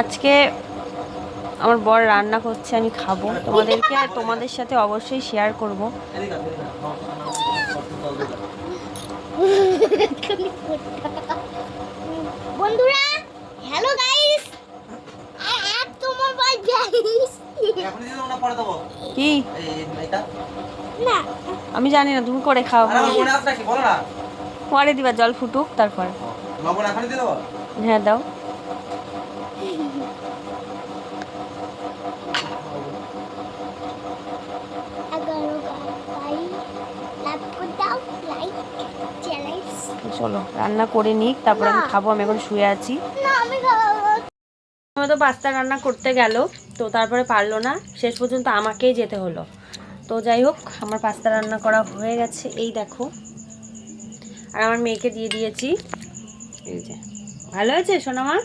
আজকে আমার বর রান্না করছে আমি খাব। তোমাদেরকে আর তোমাদের সাথে অবশ্যই শেয়ার করব। বন্ধুরা হ্যালো গাইস আর তোমার ভাই গাইস কি? এই এটা না। আমি জানি না তুমি করে খাও। আরে মনে আছে নাকি? বলো না। পরে দিবা জল ফুটুক তারপর। লবণ এখনই দিয়ে দেবো? হ্যাঁ দাও এগারো গাই লাভ করে দাও লাইক চ্যালেঞ্জ চলো রান্না করে নিক তারপর আমি খাব আমি এখন শুয়ে আছি। না আমি খাব আমি তো পাস্তা রান্না করতে গেল তো তারপরে পারল না শেষ পর্যন্ত আমাকেই যেতে হলো। তো যাই হোক আমার পাস্তা রান্না করা হয়ে গেছে এই দেখো। আর আমার মেয়েকে দিয়ে দিয়েছি। এই যে ভালো হয়েছে সোনামা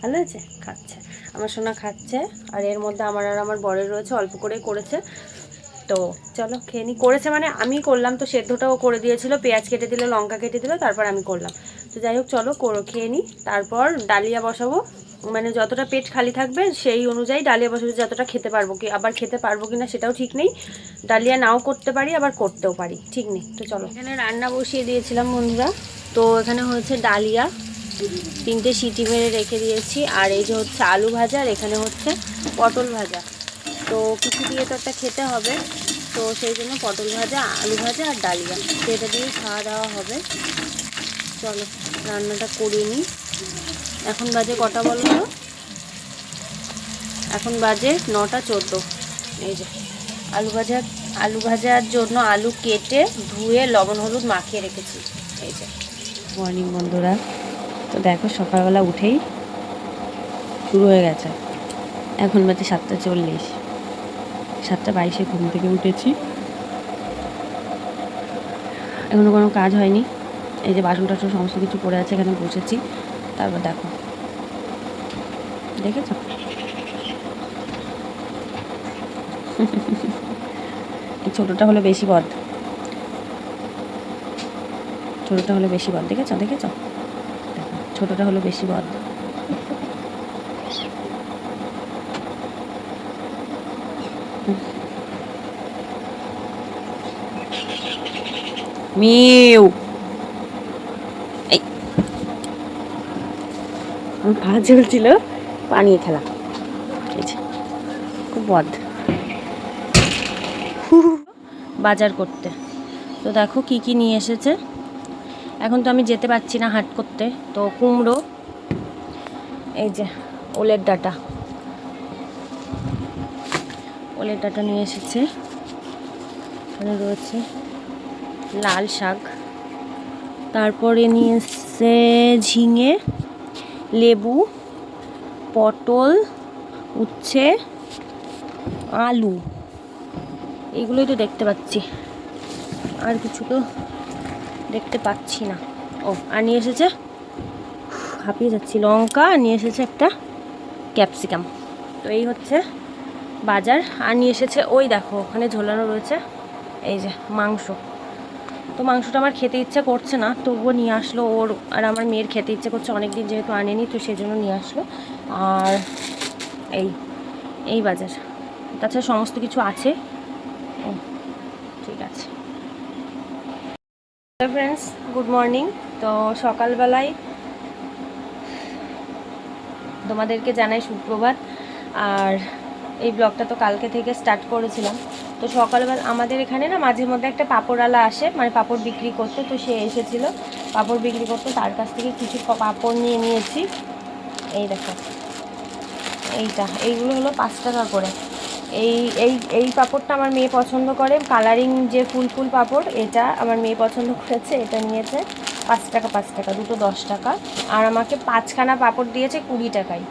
ভালো হয়েছে? খাচ্ছে। আমার সোনা খাচ্ছে আর এর মধ্যে আমার আর আমার বরের রয়েছে অল্প করে করেছে। তো চলো খেয়ে নি। করেছে মানে আমি করলাম তো, সেদ্ধটাও করে দিয়েছিল, পেঁয়াজ কেটে দিল, লঙ্কা কেটে দিল, তারপর আমি করলাম। তো যাই হোক, চলো করো, খেয়ে নিই তারপর ডালিয়া বসাবো। মানে যতটা পেট খালি থাকবে, সেই অনুযায়ী ডালিয়া বসাবো, যতটা খেতে পারব কি, আবার খেতে পারব কি না সেটাও ঠিক নেই। ডালিয়া নাও করতে পারি, আবার করতেও পারি, ঠিক নেই। তো চলো। এখানে রান্না বসিয়ে দিয়েছিলাম বন্ধুরা। তো এখানে হচ্ছে ডালিয়া। তিনটে সিটি মেরে রেখে দিয়েছি। আর এই যে হচ্ছে আলু ভাজা, আর এখানে হচ্ছে পটল ভাজা। তো কিছু দিয়ে তো একটা খেতে হবে। তো সেই জন্য পটল ভাজা, আলু ভাজা আর ডালিয়া এটা দিয়ে খাওয়া দাওয়া হবে। চলো, রান্নাটা করে নিই। এখন বাজে কটা বলো এখন বাজে নটা চোদ্দ। এই যে, আলু ভাজা, আলু ভাজার জন্য আলু কেটে ধুয়ে লবণ হলুদ মাখিয়ে রেখেছি। এই যে। মর্নিং বন্ধুরা। তো দেখো, সকালবেলা উঠেই শুরু হয়ে গেছে। এখন বাজে সাতটা চল্লিশ। সাতটা বাইশে ঘুম থেকে উঠেছি। এখনও কোনো কাজ হয়নি। এই যে বাসন টাসন সমস্ত কিছু পড়ে আছে, এখানে বসেছি। তারপর দেখো। দেখেছ? এই ছোটোটা হলো বেশি বদ। ছোটোটা হলো বেশি বদ। দেখেছ? দেখেছ? দেখো, ছোটোটা হলো বেশি বদ। মিউ। এই। পা ঝুলছিল পানিয়ে খেলা এই যে, খুব বদ। বাজার করতে। তো দেখো কি কি নিয়ে এসেছে। এখন তো আমি যেতে পারছি না হাট করতে। তো কুমড়ো, এই যে, ওলের ডাটা। ওলের ডাটা নিয়ে এসেছে। এখানে রয়েছে লাল শাক। তারপরে নিয়ে এসছে ঝিঙে, লেবু, পটল, উচ্ছে, আলু। এগুলোই তো দেখতে পাচ্ছি। আর কিছু তো দেখতে পাচ্ছি না। ও, আর নিয়ে এসেছে? হাঁপিয়ে যাচ্ছি। লঙ্কা, আর নিয়ে এসেছে একটা ক্যাপসিকাম। তো এই হচ্ছে বাজার। আর নিয়ে এসেছে, ওই দেখো, ওখানে ঝোলানো রয়েছে। এই যে মাংস। তো মাংসটা আমার খেতে ইচ্ছা করছে না, তবুও নিয়ে আসলো ওর আর আমার মেয়ের খেতে ইচ্ছে করছে অনেক দিন যেহেতু আনেনি তো সেজন্য নিয়ে আসলো। আর এই এই বাজার। তাছাড়া সমস্ত কিছু আছে। ঠিক আছে। ফ্রেন্ডস গুড মর্নিং তো সকালবেলায় তোমাদেরকে জানাই সুপ্রভাত। আর এই ব্লগটা তো কালকে থেকে স্টার্ট করেছিলাম। তো সকালবেলা আমাদের এখানে না মাঝে মধ্যে একটা পাঁপড়ওয়ালা আসে মানে পাপড় বিক্রি করতে, তো সে এসেছিল। পাপড় বিক্রি করতে, তার কাছ থেকে কিছু পাঁপড় নিয়ে নিয়েছি। এই দেখো। এইটা, এইগুলো হলো পাঁচ টাকা করে। এই এই এই পাপড়টা আমার মেয়ে পছন্দ করে। কালারিং যে ফুল ফুল পাঁপড়, এটা আমার মেয়ে পছন্দ করেছে, এটা নিয়েছে পাঁচ টাকা পাঁচ টাকা, দুটো দশ টাকা। আর আমাকে পাঁচখানা পাঁপড় দিয়েছে কুড়ি টাকায়।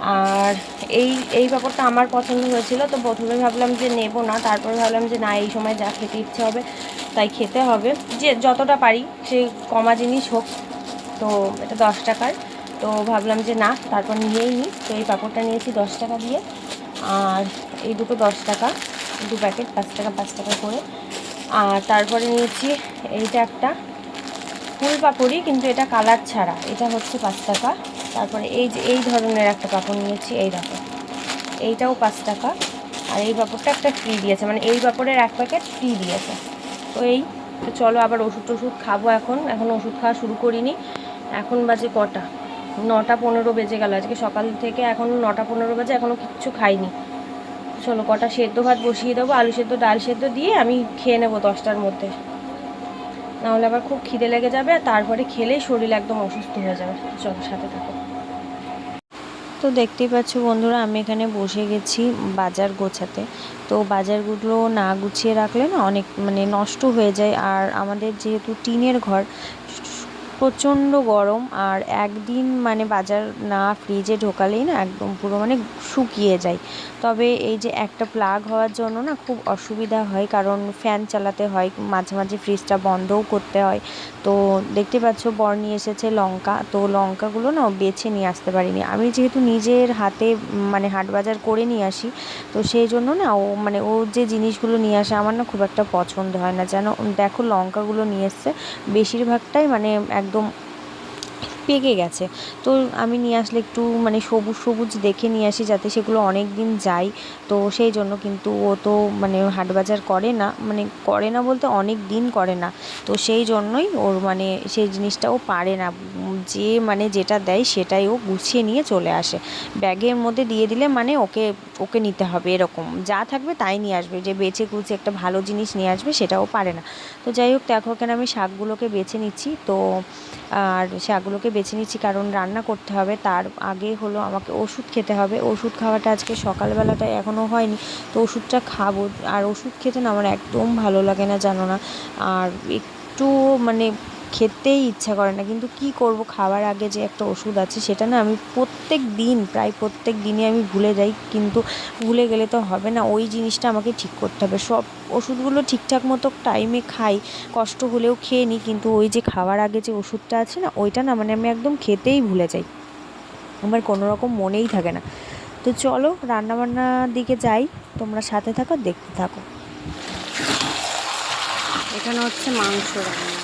আর এই এই পাঁপড়টা আমার পছন্দ হয়েছিল, তো প্রথমে ভাবলাম যে নেব না, তারপরে ভাবলাম যে না, এই সময় যা খেতে ইচ্ছে হবে তাই খেতে হবে। যে যতটা পারি, সে কমা জিনিস হোক, তো এটা দশ টাকার, তো ভাবলাম যে না, তারপর নিয়েই নিই তো এই পাঁপড়টা নিয়েছি দশ টাকা দিয়ে, আর এই দুটো দশ টাকা, দু প্যাকেট পাঁচ টাকা পাঁচ টাকা করে। আর তারপরে নিয়েছি এইটা একটা ফুল পাপড়ি, কিন্তু এটা কালার ছাড়া। এটা হচ্ছে পাঁচ টাকা। তারপরে এই যে, এই ধরনের একটা পাঁপড় নিয়েছি, এই দেখো। এইটাও পাঁচ টাকা। আর এই পাঁপড়টা একটা ফ্রি দিয়েছে মানে এই পাঁপড়ের এক প্যাকেট ফ্রি দিয়েছে। তো এই, তো চলো আবার ওষুধ টষুধ খাব এখন। এখন ওষুধ খাওয়া শুরু করিনি। এখন বাজে কটা? নটা পনেরো বেজে গেল। আজকে সকাল থেকে এখন নটা পনেরো বাজে এখনও কিচ্ছু খাইনি। চলো কটা সেদ্ধ ভাত বসিয়ে দেবো, আলু সেদ্ধ, ডাল সেদ্ধ দিয়ে আমি খেয়ে নেব দশটার মধ্যে। নাহলে আবার খুব খিদে লেগে যাবে আর তারপরে খেলেই শরীর একদম অসুস্থ হয়ে যাবে। চলো সাথে থাকো। তো দেখতেই পাচ্ছ বন্ধুরা, আমি এখানে বসে গেছি বাজার গোছাতে। তো বাজারগুলো না গুছিয়ে রাখলে না অনেক মানে নষ্ট হয়ে যায়। আর আমাদের যেহেতু টিনের ঘর প্রচণ্ড গরম আর একদিন মানে বাজার না ফ্রিজে ঢোকালেই না একদম পুরো মানে শুকিয়ে যায়। তবে এই যে একটা প্লাগ হওয়ার জন্য না খুব অসুবিধা হয় কারণ ফ্যান চালাতে হয়, মাঝে মাঝে ফ্রিজটা বন্ধও করতে হয়। তো দেখতে পাচ্ছ বর নিয়ে এসেছে লঙ্কা, তো লঙ্কাগুলো না বেছে নিয়ে আসতে পারিনি। আমি যেহেতু নিজের হাতে মানে হাট বাজার করে নিয়ে আসি, তো সেই জন্য না ও মানে ও যে জিনিসগুলো নিয়ে আসে আমার না খুব একটা পছন্দ হয় না। যেন দেখো লঙ্কাগুলো নিয়ে এসছে, বেশিরভাগটাই মানে একদম পেকে গেছে। তো আমি নিয়ে আসলে একটু মানে সবুজ সবুজ দেখে নিয়ে আসি যাতে সেগুলো অনেক দিন যায়। তো সেই জন্য কিন্তু ও তো মানে হাট বাজার করে না মানে করে না বলতে অনেক দিন করে না। তো সেই জন্যই ওর মানে সেই জিনিসটা ও পারে না। যে মানে যেটা দেয় সেটাই ও গুছিয়ে নিয়ে চলে আসে। ব্যাগের মধ্যে দিয়ে দিলে মানে ওকে ওকে নিতে হবে এরকম। যা থাকবে তাই নিয়ে আসবে। যে বেছে কুচে একটা ভালো জিনিস নিয়ে আসবে সেটাও পারে না। তো যাই হোক, দেখো এখানে আমি শাকগুলোকে বেছে নিচ্ছি। তো, আর শাকগুলোকে বেছে নিচ্ছি, কারণ রান্না করতে হবে। তার আগে হলো আমাকে ওষুধ খেতে হবে। ওষুধ খাওয়াটা আজকে সকালবেলাটা এখনও হয়নি, তো ওষুধটা খাব। আর ওষুধ খেতে না আমার একদম ভালো লাগে না, জানো না। আর একটু মানে খেতেই ইচ্ছা করে না। কিন্তু কি করব? খাওয়ার আগে যে একটা ওষুধ আছে, সেটা না আমি প্রত্যেক দিন, প্রায় প্রত্যেক দিনই আমি ভুলে যাই। কিন্তু ভুলে গেলে তো হবে না, ওই জিনিসটা আমাকে ঠিক করতে হবে। সব ওষুধগুলো ঠিকঠাক মতো টাইমে খাই, কষ্ট হলেও খেয়ে নিই। কিন্তু ওই যে খাওয়ার আগে যে ওষুধটা আছে না, ওইটা না মানে আমি একদম খেতেই ভুলে যাই। আমার কোনো রকম মনেই থাকে না। তো চলো, রান্নাবান্নার দিকে যাই। তোমরা সাথে থাকো, দেখতে থাকো। এখানে হচ্ছে মাংস রান্না।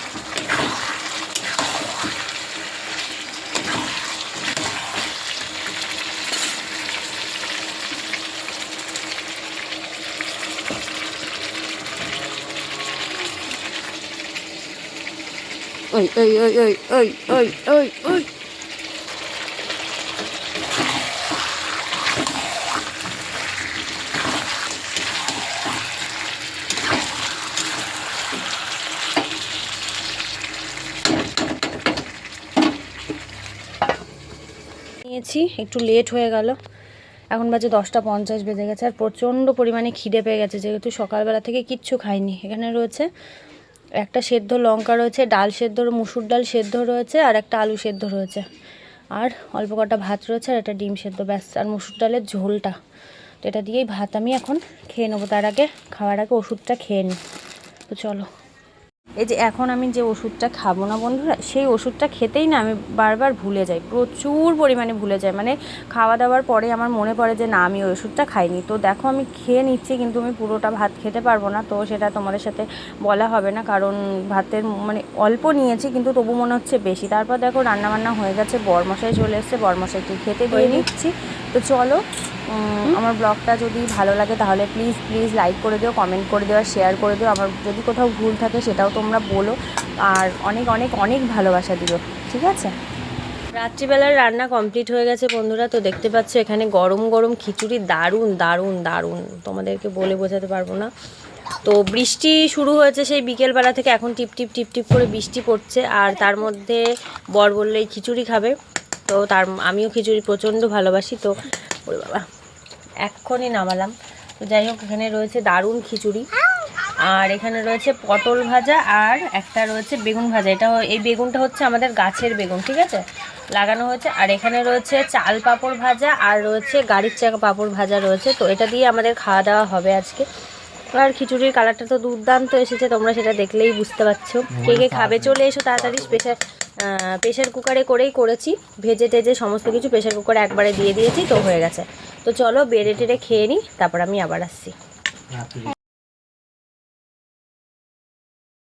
ওই ওই ওই ওই ওই ওই ওই ওই নিয়েছি, একটু লেট হয়ে গেল। এখন বাজে দশটা পঞ্চাশ বেজে গেছে, আর প্রচণ্ড পরিমাণে খিদে পেয়ে গেছে, যেহেতু সকালবেলা থেকে কিচ্ছু খাইনি। এখানে রয়েছে একটা সেদ্ধ লঙ্কা রয়েছে, ডাল সেদ্ধ, মুসুর ডাল সেদ্ধ রয়েছে, আর একটা আলু সেদ্ধ রয়েছে। আর অল্প কটা ভাত রয়েছে আর একটা ডিম সেদ্ধ, ব্যাস। আর মুসুর ডালের ঝোলটা। তো এটা দিয়েই ভাত আমি এখন খেয়ে নেব। তার আগে, খাওয়ার আগে ওষুধটা খেয়ে নিই। তো চলো। এই যে এখন আমি যে ওষুধটা খাব না বন্ধুরা সেই ওষুধটা খেতেই না আমি বারবার ভুলে যাই প্রচুর পরিমাণে ভুলে যাই। মানে খাওয়া দাওয়ার পরে আমার মনে পড়ে যে না আমি ওই ওষুধটা খাইনি। তো দেখো আমি খেয়ে নিচ্ছি কিন্তু আমি পুরোটা ভাত খেতে পারব না। তো সেটা তোমাদের সাথে বলা হবে না কারণ ভাতের মানে অল্প নিয়েছি কিন্তু তবু মনে হচ্ছে বেশি। তারপর দেখো রান্নাবান্না হয়ে গেছে বরমশাই চলে এসছে বরমশাইকে খেতে দিয়ে নিচ্ছি। তো চলো আমার ব্লগটা যদি ভালো লাগে তাহলে প্লিজ প্লিজ লাইক করে দিও কমেন্ট করে দিও আর শেয়ার করে দিও। আমার যদি কোথাও ভুল থাকে সেটাও তোমরা বলো। আর অনেক অনেক অনেক ভালোবাসা দিও, ঠিক আছে? রাত্রিবেলার রান্না কমপ্লিট হয়ে গেছে বন্ধুরা, তো দেখতে পাচ্ছ এখানে গরম গরম খিচুড়ি দারুণ দারুণ দারুণ। তোমাদেরকে বলে বোঝাতে পারব না। তো বৃষ্টি শুরু হয়েছে সেই বিকেলবেলা থেকে, এখন টিপ টিপ টিপ টিপ করে বৃষ্টি পড়ছে। আর তার মধ্যে বর বললে এই খিচুড়ি খাবে, তো তার, আমিও খিচুড়ি প্রচণ্ড ভালোবাসি, তো বাবা। এক্ষুনি নামালাম। তো যাই হোক, এখানে রয়েছে দারুণ খিচুড়ি। আর এখানে রয়েছে পটল ভাজা আর একটা রয়েছে বেগুন ভাজা। এটা এই বেগুনটা হচ্ছে আমাদের গাছের বেগুন, ঠিক আছে? লাগানো হয়েছে। আর এখানে রয়েছে চাল পাঁপড় ভাজা আর রয়েছে গাড়ির চাকা পাঁপড় ভাজা রয়েছে। তো এটা দিয়ে আমাদের খাওয়া দাওয়া হবে আজকে। আর খিচুড়ির কালারটা তো দুর্দান্ত এসেছে তোমরা সেটা দেখলেই বুঝতে পারছ। কে কে খাবে চলে এসো তাড়াতাড়ি প্রেশার প্রেশার কুকারে করেই করেছি। ভেজে টেজে সমস্ত কিছু প্রেশার কুকারে একবারে দিয়ে দিয়েছি তো হয়ে গেছে। তো চলো বেড়ে টেড়ে খেয়ে নিই তারপর আমি আবার আসছি।